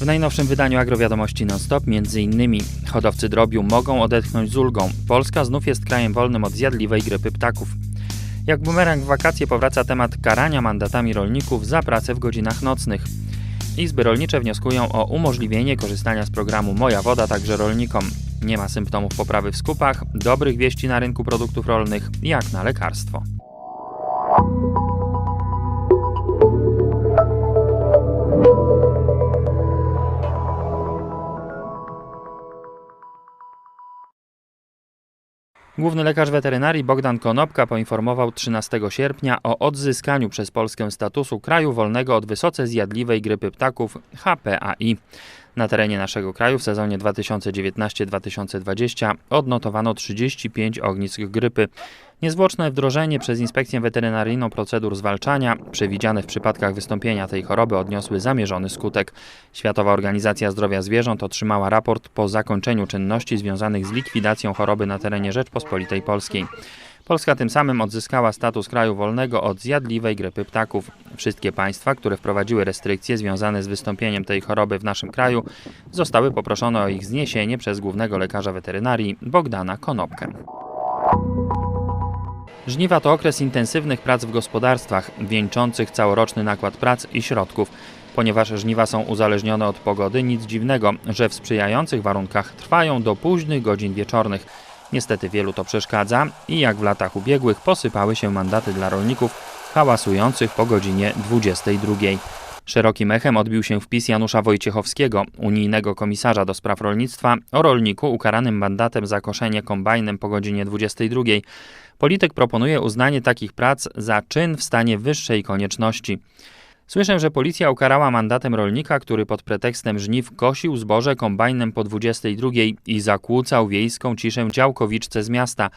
W najnowszym wydaniu Agrowiadomości Non-Stop innymi hodowcy drobiu mogą odetchnąć z ulgą. Polska znów jest krajem wolnym od zjadliwej grypy ptaków. Jak bumerang w wakacje powraca temat karania mandatami rolników za pracę w godzinach nocnych. Izby rolnicze wnioskują o umożliwienie korzystania z programu Moja Woda także rolnikom. Nie ma symptomów poprawy w skupach, dobrych wieści na rynku produktów rolnych, jak na lekarstwo. Główny lekarz weterynarii Bogdan Konopka poinformował 13 sierpnia o odzyskaniu przez Polskę statusu kraju wolnego od wysoce zjadliwej grypy ptaków HPAI. Na terenie naszego kraju w sezonie 2019-2020 odnotowano 35 ognisk grypy. Niezwłoczne wdrożenie przez Inspekcję Weterynaryjną procedur zwalczania, przewidziane w przypadkach wystąpienia tej choroby, odniosły zamierzony skutek. Światowa Organizacja Zdrowia Zwierząt otrzymała raport po zakończeniu czynności związanych z likwidacją choroby na terenie Rzeczpospolitej Polskiej. Polska tym samym odzyskała status kraju wolnego od zjadliwej grypy ptaków. Wszystkie państwa, które wprowadziły restrykcje związane z wystąpieniem tej choroby w naszym kraju, zostały poproszone o ich zniesienie przez głównego lekarza weterynarii Bogdana Konopkę. Żniwa to okres intensywnych prac w gospodarstwach, wieńczących całoroczny nakład prac i środków. Ponieważ żniwa są uzależnione od pogody, nic dziwnego, że w sprzyjających warunkach trwają do późnych godzin wieczornych. Niestety wielu to przeszkadza i jak w latach ubiegłych posypały się mandaty dla rolników hałasujących po godzinie 22. Szerokim echem odbił się wpis Janusza Wojciechowskiego, unijnego komisarza do spraw rolnictwa, o rolniku ukaranym mandatem za koszenie kombajnem po godzinie 22. Polityk proponuje uznanie takich prac za czyn w stanie wyższej konieczności. Słyszę, że policja ukarała mandatem rolnika, który pod pretekstem żniw kosił zboże kombajnem po 22 i zakłócał wiejską ciszę działkowiczce z miasta.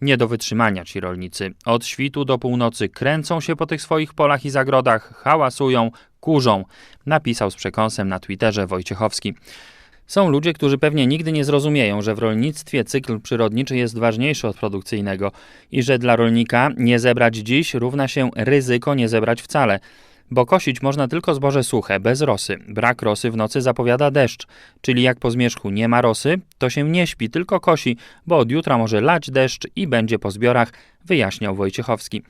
Nie do wytrzymania ci rolnicy. Od świtu do północy kręcą się po tych swoich polach i zagrodach, hałasują, kurzą, napisał z przekąsem na Twitterze Wojciechowski. Są ludzie, którzy pewnie nigdy nie zrozumieją, że w rolnictwie cykl przyrodniczy jest ważniejszy od produkcyjnego i że dla rolnika nie zebrać dziś równa się ryzyko nie zebrać wcale. Bo kosić można tylko zboże suche, bez rosy. Brak rosy w nocy zapowiada deszcz, czyli jak po zmierzchu nie ma rosy, to się nie śpi, tylko kosi, bo od jutra może lać deszcz i będzie po zbiorach, wyjaśniał Wojciechowski.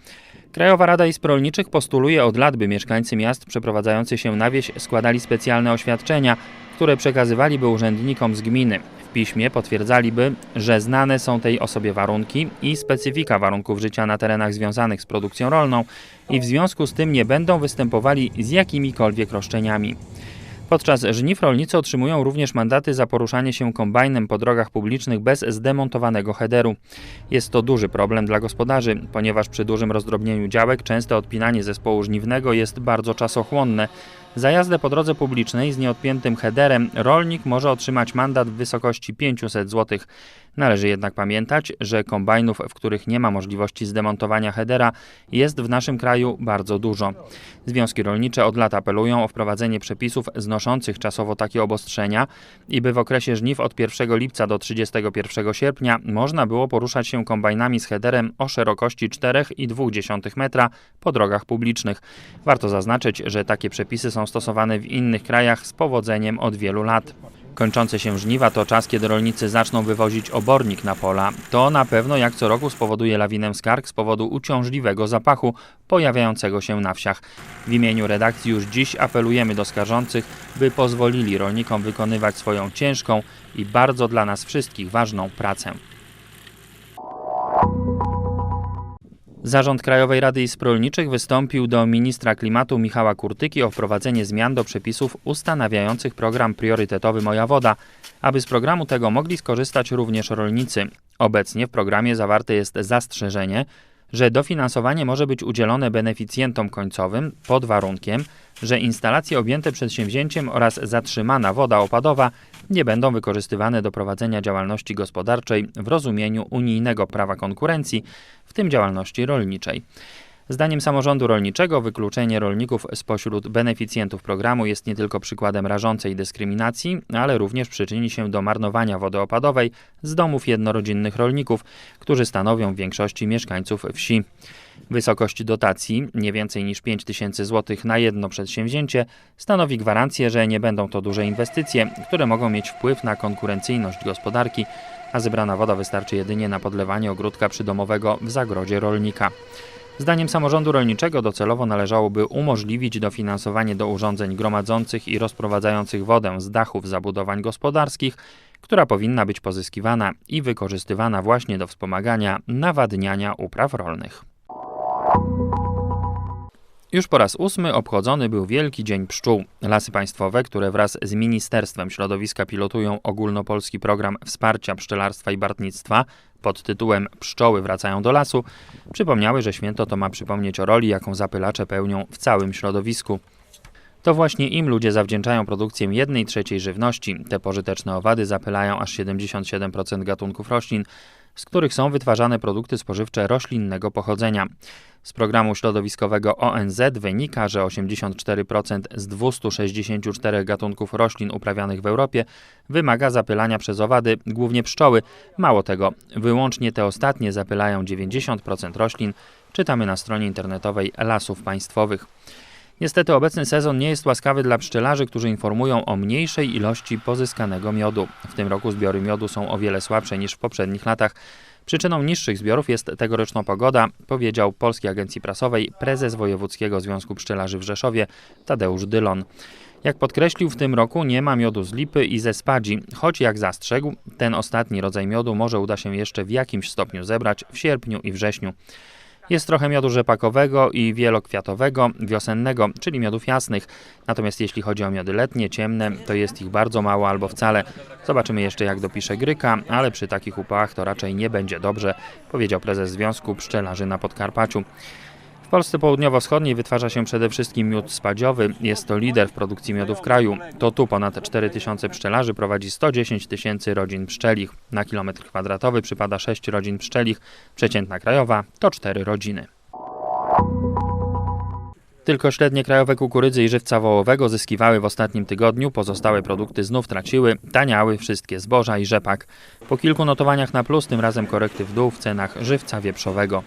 Krajowa Rada Izb Rolniczych postuluje od lat, by mieszkańcy miast przeprowadzający się na wieś składali specjalne oświadczenia, które przekazywaliby urzędnikom z gminy. W piśmie potwierdzaliby, że znane są tej osobie warunki i specyfika warunków życia na terenach związanych z produkcją rolną i w związku z tym nie będą występowali z jakimikolwiek roszczeniami. Podczas żniw rolnicy otrzymują również mandaty za poruszanie się kombajnem po drogach publicznych bez zdemontowanego headeru. Jest to duży problem dla gospodarzy, ponieważ przy dużym rozdrobnieniu działek częste odpinanie zespołu żniwnego jest bardzo czasochłonne. Za jazdę po drodze publicznej z nieodpiętym headerem rolnik może otrzymać mandat w wysokości 500 zł. Należy jednak pamiętać, że kombajnów, w których nie ma możliwości zdemontowania headera, jest w naszym kraju bardzo dużo. Związki rolnicze od lat apelują o wprowadzenie przepisów znoszących czasowo takie obostrzenia i by w okresie żniw od 1 lipca do 31 sierpnia można było poruszać się kombajnami z headerem o szerokości 4,2 metra po drogach publicznych. Warto zaznaczyć, że takie przepisy są stosowane w innych krajach z powodzeniem od wielu lat. Kończące się żniwa to czas, kiedy rolnicy zaczną wywozić obornik na pola. To na pewno jak co roku spowoduje lawinę skarg z powodu uciążliwego zapachu pojawiającego się na wsiach. W imieniu redakcji już dziś apelujemy do skarżących, by pozwolili rolnikom wykonywać swoją ciężką i bardzo dla nas wszystkich ważną pracę. Zarząd Krajowej Rady Izb Rolniczych wystąpił do ministra klimatu Michała Kurtyki o wprowadzenie zmian do przepisów ustanawiających program priorytetowy Moja Woda, aby z programu tego mogli skorzystać również rolnicy. Obecnie w programie zawarte jest zastrzeżenie, że dofinansowanie może być udzielone beneficjentom końcowym pod warunkiem, że instalacje objęte przedsięwzięciem oraz zatrzymana woda opadowa nie będą wykorzystywane do prowadzenia działalności gospodarczej w rozumieniu unijnego prawa konkurencji, w tym działalności rolniczej. Zdaniem samorządu rolniczego wykluczenie rolników spośród beneficjentów programu jest nie tylko przykładem rażącej dyskryminacji, ale również przyczyni się do marnowania wody opadowej z domów jednorodzinnych rolników, którzy stanowią w większości mieszkańców wsi. Wysokość dotacji, nie więcej niż 5 tysięcy złotych na jedno przedsięwzięcie, stanowi gwarancję, że nie będą to duże inwestycje, które mogą mieć wpływ na konkurencyjność gospodarki, a zebrana woda wystarczy jedynie na podlewanie ogródka przydomowego w zagrodzie rolnika. Zdaniem samorządu rolniczego docelowo należałoby umożliwić dofinansowanie do urządzeń gromadzących i rozprowadzających wodę z dachów zabudowań gospodarskich, która powinna być pozyskiwana i wykorzystywana właśnie do wspomagania nawadniania upraw rolnych. Już po raz ósmy obchodzony był Wielki Dzień Pszczół. Lasy Państwowe, które wraz z Ministerstwem Środowiska pilotują ogólnopolski program wsparcia pszczelarstwa i bartnictwa pod tytułem Pszczoły wracają do lasu, przypomniały, że święto to ma przypomnieć o roli, jaką zapylacze pełnią w całym środowisku. To właśnie im ludzie zawdzięczają produkcję jednej trzeciej żywności. Te pożyteczne owady zapylają aż 77% gatunków roślin, z których są wytwarzane produkty spożywcze roślinnego pochodzenia. Z programu środowiskowego ONZ wynika, że 84% z 264 gatunków roślin uprawianych w Europie wymaga zapylania przez owady, głównie pszczoły. Mało tego, wyłącznie te ostatnie zapylają 90% roślin, czytamy na stronie internetowej Lasów Państwowych. Niestety obecny sezon nie jest łaskawy dla pszczelarzy, którzy informują o mniejszej ilości pozyskanego miodu. W tym roku zbiory miodu są o wiele słabsze niż w poprzednich latach. Przyczyną niższych zbiorów jest tegoroczna pogoda, powiedział Polskiej Agencji Prasowej prezes Wojewódzkiego Związku Pszczelarzy w Rzeszowie Tadeusz Dylon. Jak podkreślił, w tym roku nie ma miodu z lipy i ze spadzi, choć jak zastrzegł, ten ostatni rodzaj miodu może uda się jeszcze w jakimś stopniu zebrać w sierpniu i wrześniu. Jest trochę miodu rzepakowego i wielokwiatowego, wiosennego, czyli miodów jasnych. Natomiast jeśli chodzi o miody letnie, ciemne, to jest ich bardzo mało albo wcale. Zobaczymy jeszcze jak dopisze Gryka, ale przy takich upałach to raczej nie będzie dobrze, powiedział prezes Związku Pszczelarzy na Podkarpaciu. Polsce południowo-wschodniej wytwarza się przede wszystkim miód spadziowy. Jest to lider w produkcji miodu w kraju. To tu ponad 4 tysiące pszczelarzy prowadzi 110 tysięcy rodzin pszczelich. Na kilometr kwadratowy przypada 6 rodzin pszczelich. Przeciętna krajowa to 4 rodziny. Tylko średnie krajowe kukurydzy i żywca wołowego zyskiwały w ostatnim tygodniu, pozostałe produkty znów traciły, taniały wszystkie zboża i rzepak. Po kilku notowaniach na plus, tym razem korekty w dół w cenach żywca wieprzowego.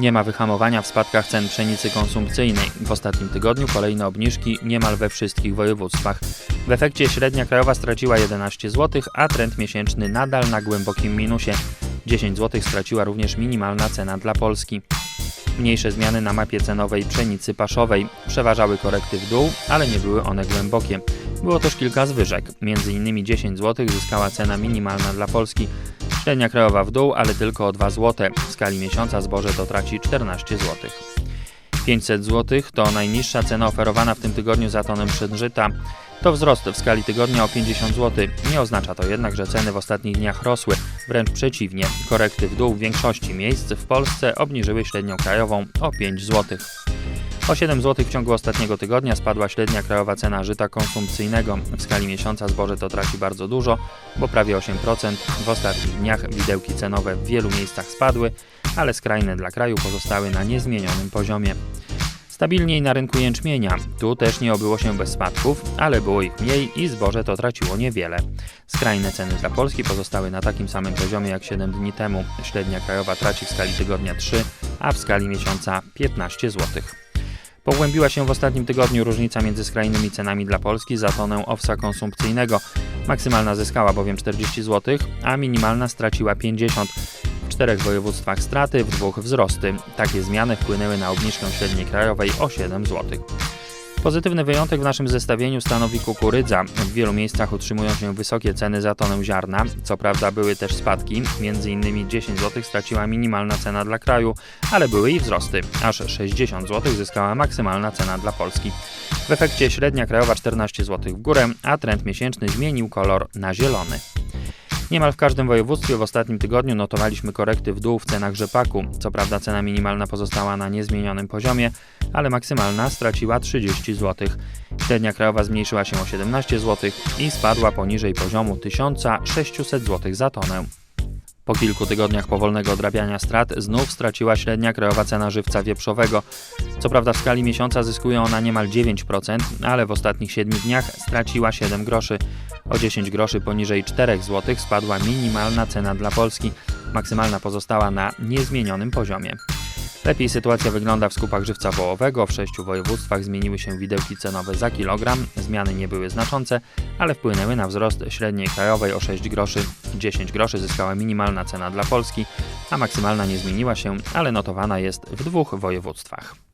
Nie ma wyhamowania w spadkach cen pszenicy konsumpcyjnej. W ostatnim tygodniu kolejne obniżki niemal we wszystkich województwach. W efekcie średnia krajowa straciła 11 zł, a trend miesięczny nadal na głębokim minusie. 10 zł straciła również minimalna cena dla Polski. Mniejsze zmiany na mapie cenowej pszenicy paszowej. Przeważały korekty w dół, ale nie były one głębokie. Było też kilka zwyżek. Innymi 10 zł zyskała cena minimalna dla Polski. Średnia krajowa w dół, ale tylko o 2 zł. W skali miesiąca zboże to traci 14 zł. 500 zł to najniższa cena oferowana w tym tygodniu za tonę przedżyta. To wzrost w skali tygodnia o 50 zł. Nie oznacza to jednak, że ceny w ostatnich dniach rosły. Wręcz przeciwnie, korekty w dół w większości miejsc w Polsce obniżyły średnią krajową o 5 zł. O 7 zł w ciągu ostatniego tygodnia spadła średnia krajowa cena żyta konsumpcyjnego. W skali miesiąca zboże to traci bardzo dużo, bo prawie 8%. W ostatnich dniach widełki cenowe w wielu miejscach spadły, ale skrajne dla kraju pozostały na niezmienionym poziomie. Stabilniej na rynku jęczmienia. Tu też nie obyło się bez spadków, ale było ich mniej i zboże to traciło niewiele. Skrajne ceny dla Polski pozostały na takim samym poziomie jak 7 dni temu. Średnia krajowa traci w skali tygodnia 3, a w skali miesiąca 15 zł. Pogłębiła się w ostatnim tygodniu różnica między skrajnymi cenami dla Polski za tonę owsa konsumpcyjnego. Maksymalna zyskała bowiem 40 zł, a minimalna straciła 50 w czterech województwach straty, w dwóch wzrosty. Takie zmiany wpłynęły na obniżkę średniej krajowej o 7 zł. Pozytywny wyjątek w naszym zestawieniu stanowi kukurydza. W wielu miejscach utrzymują się wysokie ceny za tonę ziarna. Co prawda były też spadki, m.in. 10 zł straciła minimalna cena dla kraju, ale były i wzrosty. Aż 60 zł zyskała maksymalna cena dla Polski. W efekcie średnia krajowa 14 zł w górę, a trend miesięczny zmienił kolor na zielony. Niemal w każdym województwie w ostatnim tygodniu notowaliśmy korekty w dół w cenach rzepaku. Co prawda cena minimalna pozostała na niezmienionym poziomie, ale maksymalna straciła 30 zł. Średnia krajowa zmniejszyła się o 17 zł i spadła poniżej poziomu 1600 zł za tonę. Po kilku tygodniach powolnego odrabiania strat znów straciła średnia krajowa cena żywca wieprzowego. Co prawda w skali miesiąca zyskuje ona niemal 9%, ale w ostatnich 7 dniach straciła 7 groszy. O 10 groszy poniżej 4 zł spadła minimalna cena dla Polski. Maksymalna pozostała na niezmienionym poziomie. Lepiej sytuacja wygląda w skupach żywca wołowego. W sześciu województwach zmieniły się widełki cenowe za kilogram. Zmiany nie były znaczące, ale wpłynęły na wzrost średniej krajowej o 6 groszy. 10 groszy zyskała minimalna cena dla Polski, a maksymalna nie zmieniła się, ale notowana jest w dwóch województwach.